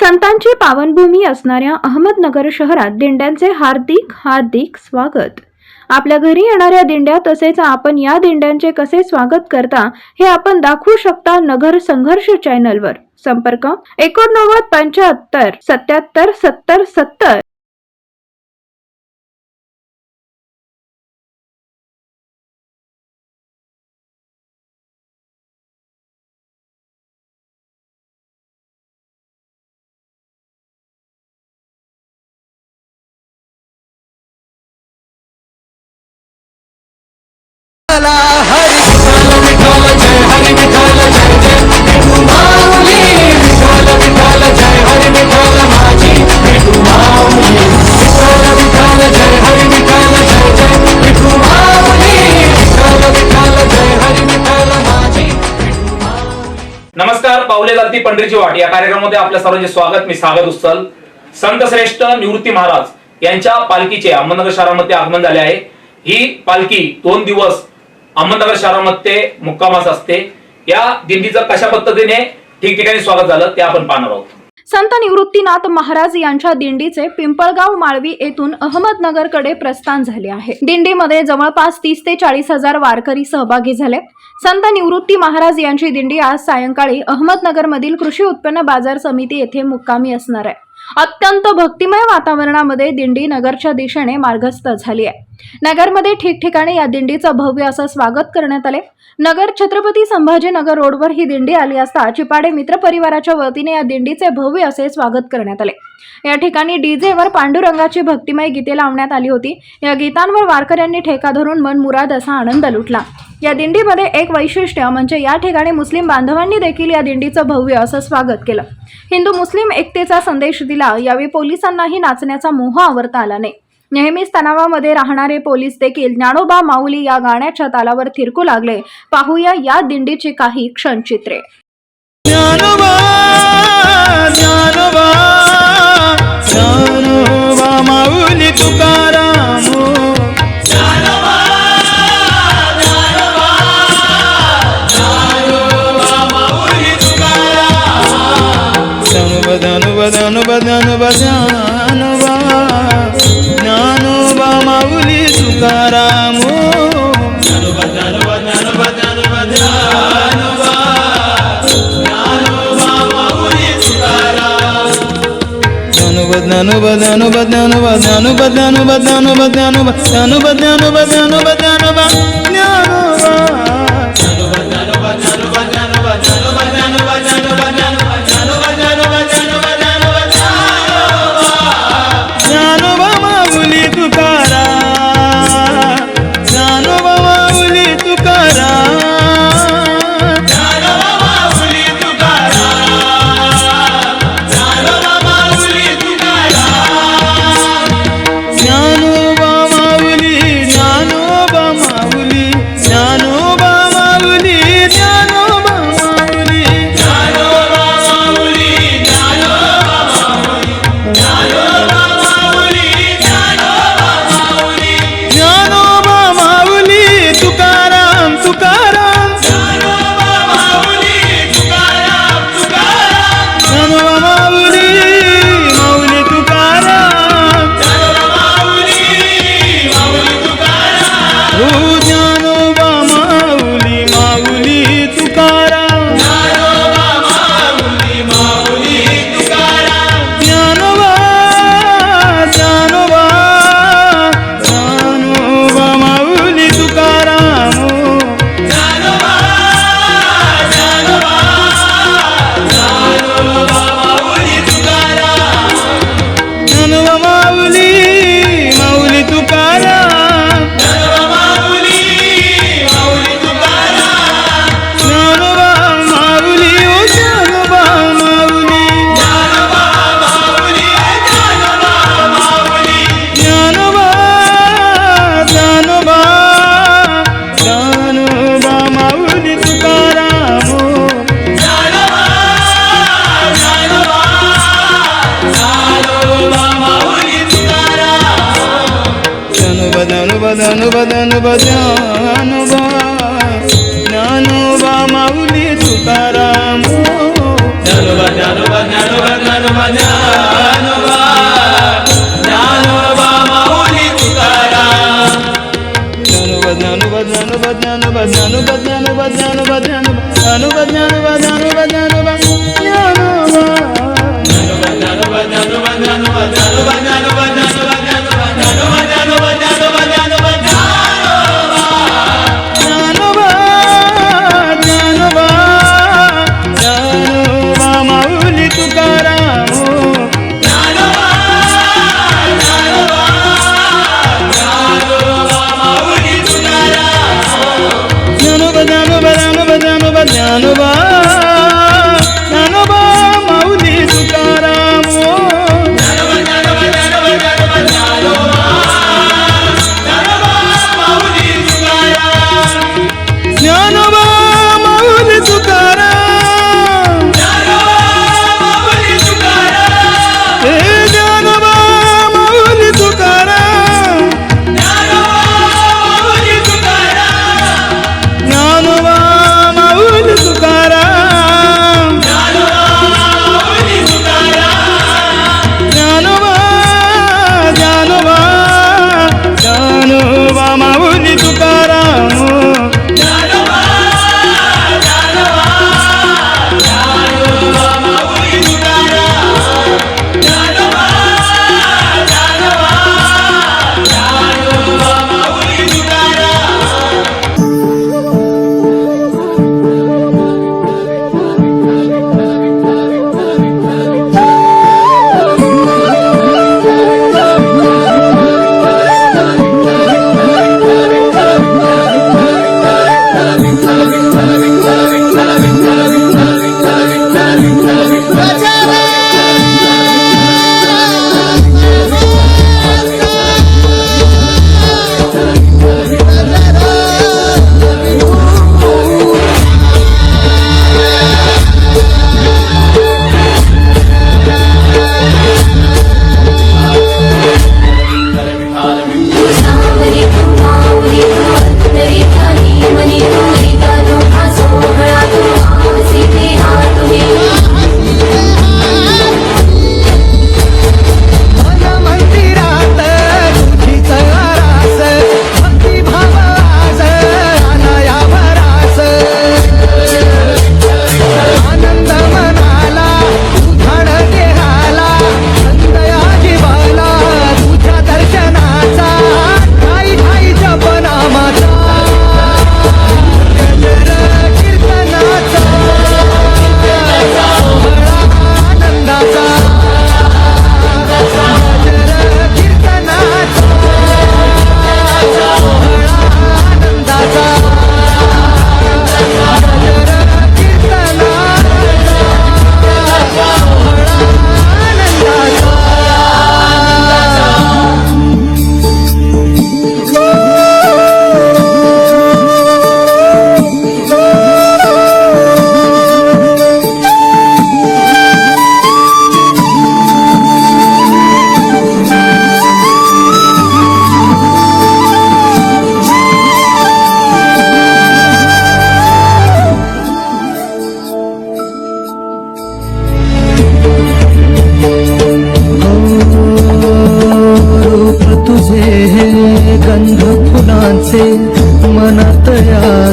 संतांची पावनभूमी असणाऱ्या अहमदनगर शहरात दिंड्यांचे हार्दिक हार्दिक स्वागत. आपल्या घरी येणाऱ्या दिंड्या तसेच आपण या दिंड्यांचे कसे स्वागत करता हे आपण दाखवू शकता नगर संघर्ष चॅनलवर. संपर्क एकोणनव्वद पंच्याहत्तर सत्याहत्तर सत्तर सत्तर. पावले पंढरीची वाट. या कार्यक्रमामध्ये आपल्या सर्वांचे स्वागत. मी सागर उत्सल संत श्रेष्ठ निवृत्ती महाराज यांच्या पालखीचे अहमदनगर शहरामध्ये आगमन झाले आहे. ही पालखी दोन दिवस अहमदनगर शहरामध्ये मुक्कामास असते. या दिंडीचं कशा पद्धतीने ठिकठिकाणी स्वागत झालं ते आपण पाहणार आहोत. संत निवृत्तीनाथ महाराज यांच्या दिंडीचे पिंपळगाव माळवी येथून अहमदनगरकडे प्रस्थान झाले आहे. दिंडीमध्ये जवळपास तीस ते चाळीस हजार वारकरी सहभागी झाले. संत निवृत्ती महाराज यांची दिंडी आज सायंकाळी अहमदनगरमधील कृषी उत्पन्न बाजार समिती येथे मुक्कामी असणार आहे. अत्यंत भक्तिमय वातावरणामध्ये दिंडी नगरच्या दिशेने मार्गस्थ झाली आहे. नगरमध्ये ठिकठिकाणी या दिंडीचं भव्य असं स्वागत करण्यात आले. नगर छत्रपती संभाजीनगर रोडवर ही दिंडी आली असता चिपाडे मित्र परिवाराच्या वतीने या दिंडीचे भव्य असे स्वागत करण्यात आले. या ठिकाणी डीजेवर पांडुरंगाची भक्तिमय गीते लावण्यात आली होती. या गीतांवर वारकऱ्यांनी ठेका धरून मनमुराद असा आनंद लुटला. या दिंडीमध्ये एक वैशिष्ट्य म्हणजे या ठिकाणी मुस्लिम बांधवांनी देखील या दिंडीचं भव्य असं स्वागत केलं. हिंदू मुस्लिम एकतेचा संदेश दिला यावेळी पोलिसांनाही नाचण्याचा मोह आवरता आला नाही. नेहमीच तणावामध्ये राहणारे पोलीस देखील ज्ञानोबा माऊली या गाण्याच्या तालावर थिरकू लागले. पाहूया या दिंडीची काही क्षणचित्रे. ज्ञानोबा ज्ञानोबा ज्ञानोबा ज्ञानोबा ज्ञानोबा ज्ञानोबा ज्ञानोबा ज्ञानोबा ज्ञानोबा ज्ञानोबा ज्ञानोबा ధ్యాన ధ్యాన ధ్యాన ధ్యాన ధ్యాన ధ్యాన ధ్యాన ధ్యాన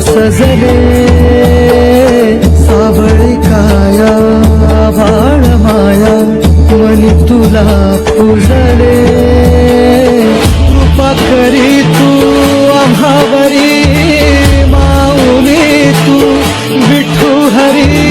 सजले सावळी काया आभाळ माया मनी तुला पुजले. कृपा करी तू आम्हावरी माऊली तू विठू हरी.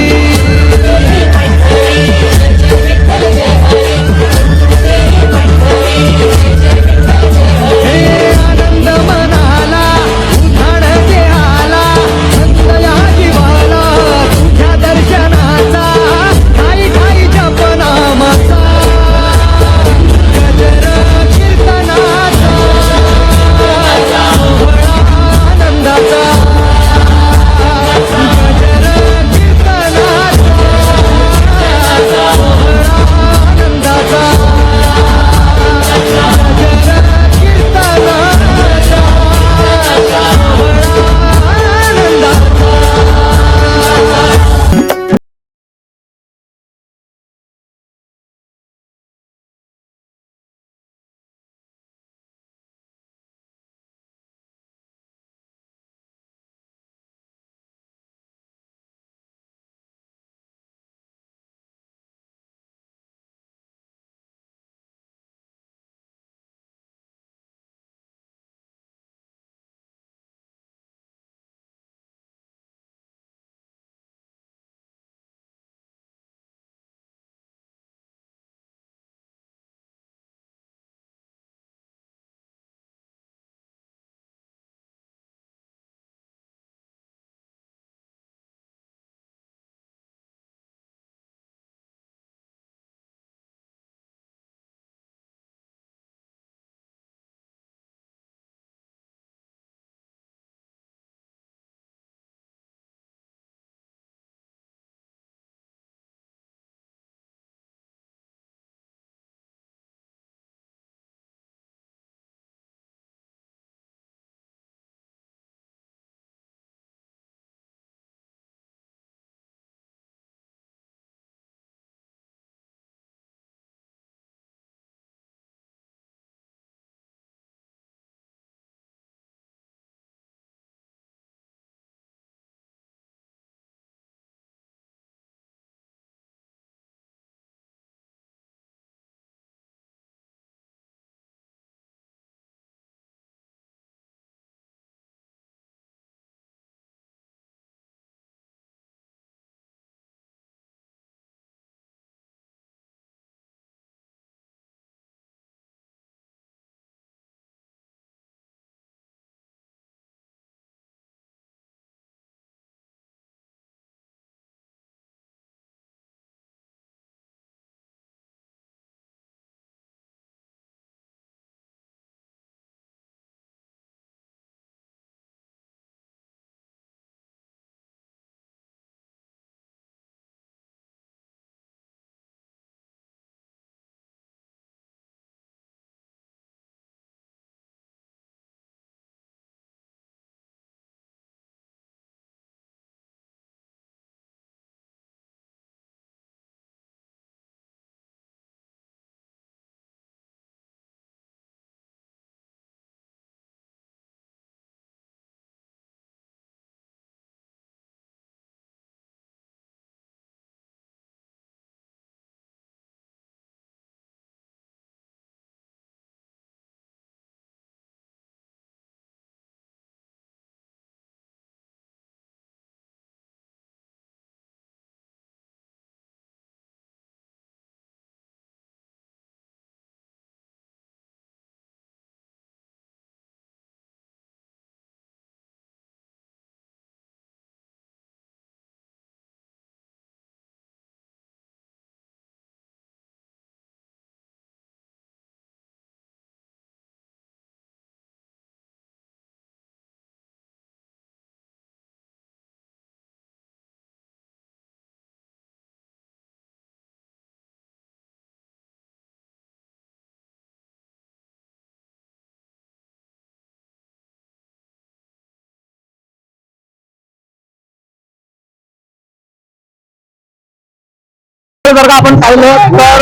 जर का आपण पाहिलं तर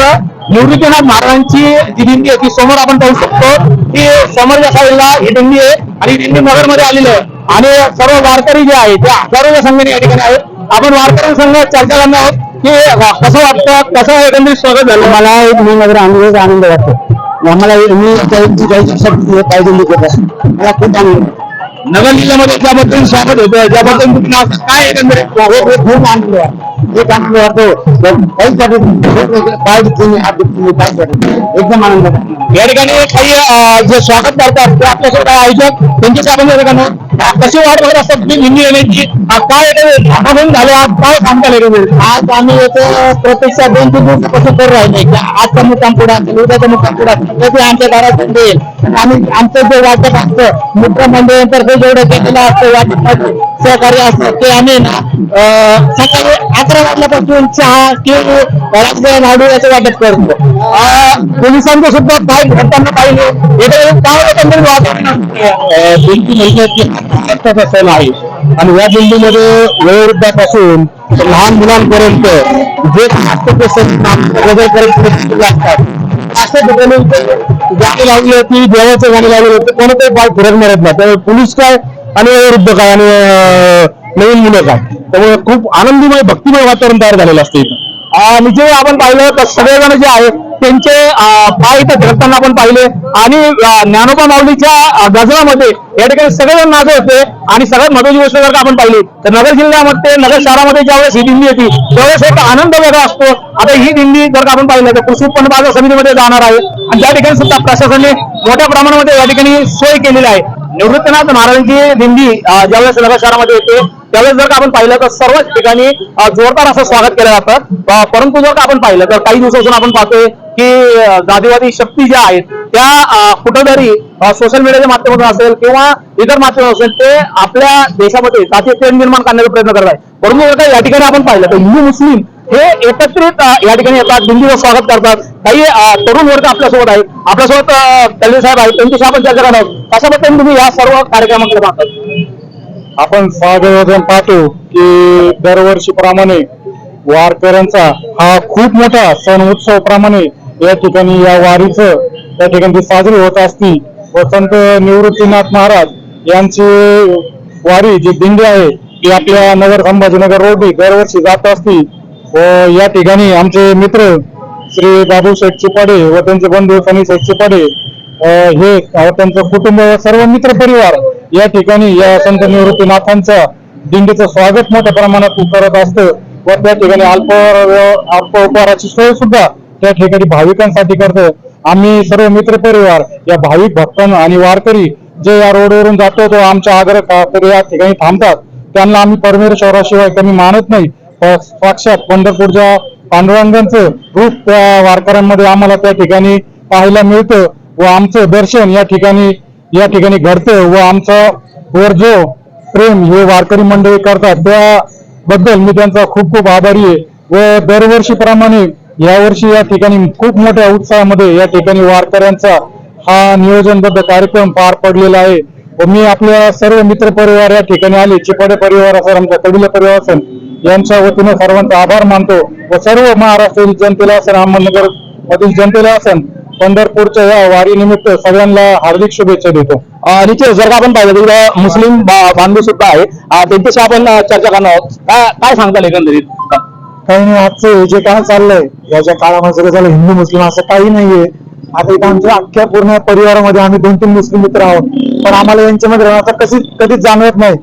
निवृत्तीनाथ महाराजांची जी दिंडी आहे ती समोर आपण पाहू शकतो. की समोरच्या साईडला ही दिंडी आहे आणि ही दिंडी नगरमध्ये आलेली आहे. आणि सर्व वारकरी जे आहे ते हजारोच्या संख्येने या ठिकाणी आहेत. आपण वारकऱ्यांसंग चर्चा करणार आहोत की कसं वाटतं कसं एकंदरीत स्वागत झालं? मला एक मी नगर आनंद आनंद वाटतो. आम्हाला मी पाहिजे मला खूप आनंद नगर जिल्ह्यामध्ये ज्याबद्दल स्वागत होतं आज काय एकंदरीत? खूप आनंद वाटतो एक आनंद वाटतो काहीच वाटत तुम्ही हात तुम्ही काहीच वाटत एकदम आनंद या ठिकाणी काही जे स्वागत करतात ते आपल्यासोबत काय आयोजक त्यांच्याशी आपण या ठिकाणी कशी वाट बघत असतात तुम्ही हिंदी येण्याची? काय आपण झाले आज काय सांगता एकंदरीत आज आम्ही याचं प्रत्यक्षात दोन तीन दिवस कसं करू राहिले की आजचा मुक्काम पुढे असेल उद्याचा मुक्काम पुढे असेल कधी आमच्या घरात संधी येईल. आम्ही आमचं जे वाटप असतं मित्रमंडळातर्फे जेवढं केलेलं असतं वाटप सहकार्य असतं ते आम्ही ना सकाळी अकरा वाजल्यापासून चहा किंवा रसगुल्ला लाडू याचं वाटप करतो. पोलिसांचं सुद्धा काय घडताना पाहिजे हे काय वातावरण बिलकुल म्हणजे सण आहे. आणि या दिंडीमध्ये वयोवृद्धापासून लहान मुलांपर्यंत जे सण असतात अशा ठिकाणी गाणी लावली होती देवाचं गाणी लावली होती कोणतंही बाळ फिरत मरत नाही. त्यामुळे पोलीस काय आणि वयोवृद्ध काय आणि नवीन मुलं काय. त्यामुळे खूप आनंदीमय भक्तिमय वातावरण तयार झालेलं असतं इथं. आणि जे आपण पाहिलं तर सगळेजण जे आहेत त्यांचे पाय इथं झटताना आपण पाहिले. आणि ज्ञानोबा माऊलीच्या गजरामध्ये या ठिकाणी सगळेजण नाचत होते. आणि सगळ्यात महत्वाची गोष्ट जर का आपण पाहिली तर नगर जिल्ह्यामध्ये नगर शहरामध्ये ज्यावेळेस ही दिंडी येते त्यावेळेस एक आनंद वेगळा असतो. आता ही दिंडी जर का आपण पाहिलं तर कृषी उत्पन्न बाजार समितीमध्ये जाणार आहे. आणि त्या ठिकाणी सुद्धा प्रशासनाने मोठ्या प्रमाणामध्ये या ठिकाणी सोय केलेली आहे. निवृत्तनाथ महाराजांची दिंडी ज्यावेळेस नगर शहरामध्ये येते त्यावेळेस जर का आपण पाहिलं तर सर्वच ठिकाणी जोरदार असं स्वागत केलं जातं. परंतु जर का आपण पाहिलं तर काही दिवसापासून आपण पाहतोय की जातीवादी शक्ती ज्या आहेत त्या कुठंतरी सोशल मीडियाच्या माध्यमातून असेल किंवा इतर माध्यमातून असेल ते आपल्या देशामध्ये जातीय प्रेम निर्माण करण्याचा प्रयत्न करत आहे परंतु जर का या ठिकाणी आपण पाहिलं तर हिंदू मुस्लिम हे एकत्रित या ठिकाणी येतात बिंदूवर स्वागत करतात. काही तरुण वर्ग आपल्यासोबत आहेत. आपल्यासोबत अं, तल्ले साहेब आहेत. त्यांच्याशी आपण चर्चा करणार आहोत. कशा पद्धतीने तुम्ही या सर्व कार्यक्रमाकडे पाहतात. आपण स्वागत पाहतो की दरवर्षीप्रमाणे वारकऱ्यांचा हा खूप मोठा सण उत्सव प्रमाणे या ठिकाणी या वारीचं त्या ठिकाणी साजरी होत असती. व संत निवृत्तीनाथ महाराज यांची वारी जी दिंडी आहे ती आपल्या नगर संभाजीनगर रोडनी दरवर्षी जात असती. व या ठिकाणी आमचे मित्र श्री बाबू शेठ चिपाडे व त्यांचे बंधू सनी शेठ चिपाडे हे त्यांचं कुटुंब व सर्व मित्र परिवार या ठिकाणी या संत निवृत्तीनाथांचं दिंडीचं स्वागत मोठ्या प्रमाणात करत असतं व त्या ठिकाणी अल्प अल्प उपहाराची सोय सुद्धा त्या ठिकाणी भाविकांसाठी करतो. आम्ही सर्व मित्र परिवार या भाविक भक्तांना आणि वारकरी जे या रोडवरून जातो तो आमच्या आग्रह या ठिकाणी थांबतात. त्यांना आम्ही परमेश्वराशिवाय कमी मानत नाही. साक्षात पंढरपूरच्या पांडुरंगांचं रूप त्या वारकऱ्यांमध्ये आम्हाला त्या ठिकाणी पाहायला मिळतं. व आमचं दर्शन या ठिकाणी या ठिकाणी घडतं व आमचा वर जो प्रेम हे वारकरी मंडळी करतात त्याबद्दल मी त्यांचा खूप खूप आभारी आहे. व दरवर्षीप्रमाणे यावर्षी या ठिकाणी खूप मोठ्या उत्साहामध्ये या ठिकाणी वारकऱ्यांचा हा नियोजनबद्ध कार्यक्रम पार पडलेला आहे. व मी आपल्या सर्व मित्र परिवार या ठिकाणी आले चिपाडे परिवार असेल आमचा कडिले परिवार असेल यांच्या वतीने सर्वांचा आभार मानतो. व सर्व महाराष्ट्रातील जनतेला असेल अहमदनगर मधील जनतेला असेल पंढरपूरच्या या वारी निमित्त सगळ्यांना हार्दिक शुभेच्छा देतो. निश्चित जर का आपण पाहिलं तर इथं मुस्लिम बा- बांधव सुद्धा आहे अं, त्यांच्याशी आपण अं, चर्चा करणार आहोत. काय काय सांगताल एकंदरीत? काही नाही आजचं हे जे काय चाललंय याच्या काळामध्ये सगळं झालं हिंदू मुस्लिम असं काही नाहीये. आता इथं आमच्या अख्ख्या पूर्ण परिवारामध्ये आम्ही दोन तीन मुस्लिम मित्र आहोत. पण आम्हाला यांच्यामध्ये राहण्याचा कशी कधीच जाणवत नाही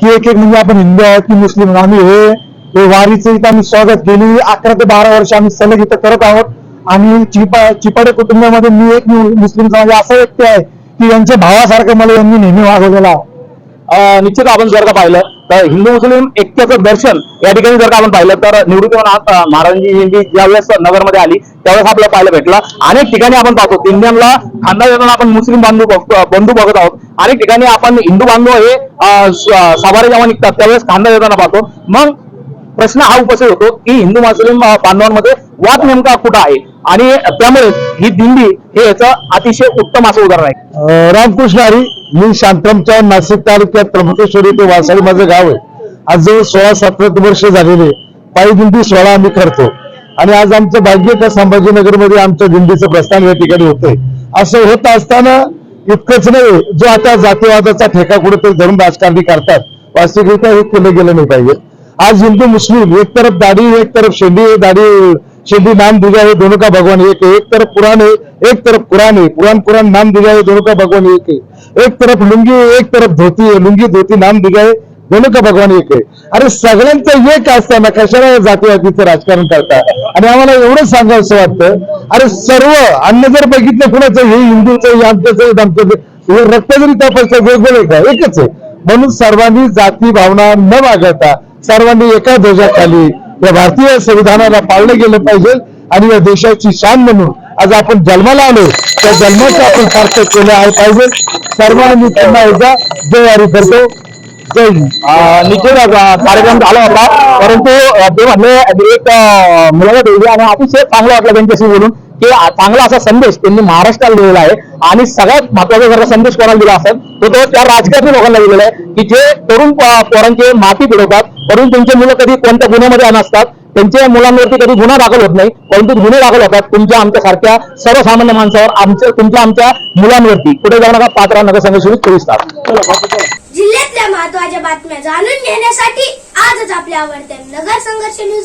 की एक एक म्हणजे आपण हिंदू आहोत की मुस्लिम आहोत. आम्ही हे हे वारीचं इथं आम्ही स्वागत गेली अकरा ते बारा वर्ष आम्ही सलग इथं करत आहोत. आणि चिपा चिपाडे कुटुंबामध्ये मी एक मुस्लिम समाज असा व्यक्ती आहे की यांच्या भावासारखं मला यांनी नेहमी वागवलेला निश्चित आपण जर का पाहिलं तर हिंदू मुस्लिम ऐक्याचं दर्शन या ठिकाणी जर का आपण पाहिलं तर निवृत्तीनाथ अं, महाराजांची जयंती ज्यावेळेस नगरमध्ये आली त्यावेळेस आपल्याला पाहायला भेटला. अनेक ठिकाणी आपण पाहतो इंडियनला खांदा देताना आपण मुस्लिम बांधू बघतो- बंधू बघत आहोत. अनेक ठिकाणी आपण हिंदू बांधव हे सवारी जेव्हा निघतात त्यावेळेस खांदा देताना पाहतो. मग प्रश्न हा उपस्थित होतो की हिंदू मुस्लिम बांधवांमध्ये वाद नेमका कुठं आहे? आणि त्यामुळे ही दिंडी हे याचं अतिशय उत्तम असं उदाहरण आहे. रामकृष्ण हरी मी शांतमच्या नाशिक तालुक्यात त्र्यंबकेश्वरी ते वासाळी माझं गाव आहे. आज जवळ सोळा सतरा वर्ष झालेले पायी दिंडी सोळा आम्ही करतो. आणि आज आमचं भाग्य त्या संभाजीनगरमध्ये आमच्या दिंडीचं प्रस्थान या ठिकाणी होतंय. असं होत असताना इतकंच नाही जो आता जातीवादाचा ठेका कुठेतरी धरून राजकारणी करतात. वास्तविकरित्या हे केलं गेलं नाही पाहिजे. आज हिंदू मुस्लिम एक तरफ दाढी एक तरफ शेंडी दाढ़ी शिंदी नाम दिया है दोनों का भगवान एक है एक तरफ कुरान है एक तरफ कुरान है पुरान कुरान नाम दिया है दोनों का भगवान एक है एक तरफ लुंगी है एक तरफ धोती है लुंगी धोती नाम दिया है दोनों का भगवान एक आहे? अरे सगळ्यांचं एक असताना कशाला जातीवादीचं राजकारण करता? आणि आम्हाला एवढं सांगावं वाटतं अरे सर्व अन्न जर बघितलं कुणाचं हे हिंदूचं हे आमच्याचं हे आमच्याचं हे रक्त जरी तपासलं वेगवेगळे का? एकच आहे. म्हणून सर्वांनी जाती भावना न बाळगता सर्वांनी एका ध्वजाखाली या भारतीय संविधानाला पाळलं गेलं पाहिजे आणि या देशाची शान म्हणून आज आपण जन्माला आलो. त्या जन्माचं आपण सार्थक केलं आहे पाहिजे. सर्वांनी त्यांना एकदा जयवारी करतो. जय निखिल कार्यक्रम झाला होता. परंतु ते म्हणले एक अं, मुलाला आणि अतिशय चांगलं वाटलं त्यांच्याशी बोलून. की चांगला असा संदेश त्यांनी महाराष्ट्राला दिलेला आहे. आणि सगळ्यात महत्त्वाचा जर संदेश कोणाला दिला असेल तो तो त्या राजकारणी लोकांना दिलेला आहे की जे तरुण प- पोरांचे माती पिढवतात परंतु त्यांचे मुलं कधी कोणत्या गुन्ह्यामध्ये नसतात त्यांच्या मुलांवरती कधी गुन्हा दाखल होत नाही परंतु गुन्हे दाखल होतात तुमच्या आमच्या सारख्या सर्वसामान्य माणसावर आमच्या तुमच्या आमच्या मुलांवरती. कुठे जाऊ नका पात्रा नगर संघ सुरू चोवीस तास. जिल्ह्यातल्या महत्त्वाच्या बातम्या जाणून घेण्यासाठी आजच आपल्या आवडत्या नगर संघर्ष न्यूज